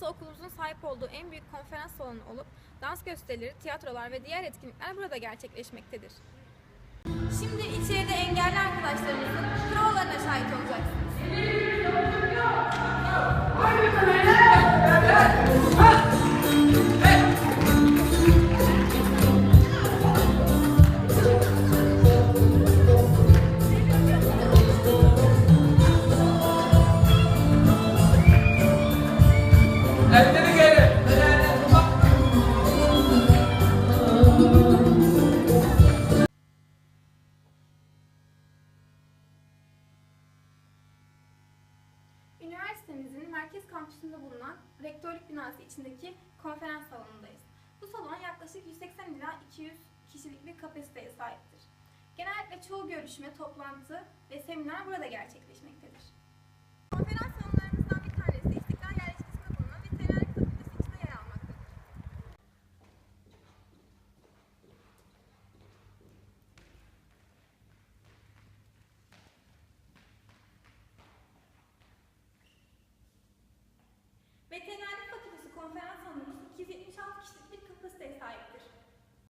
Burası okulumuzun sahip olduğu en büyük konferans salonu olup dans gösterileri, tiyatrolar ve diğer etkinlikler burada gerçekleşmektedir. Şimdi içeride engelli arkadaşlarımızın Üniversitemizin merkez kampüsünde bulunan rektörlük binası içindeki konferans salonundayız. Bu salon yaklaşık 180 ila 200 kişilik bir kapasiteye sahiptir. Genellikle çoğu görüşme, toplantı ve seminer burada gerçekleşmektedir. Konferans Veteriner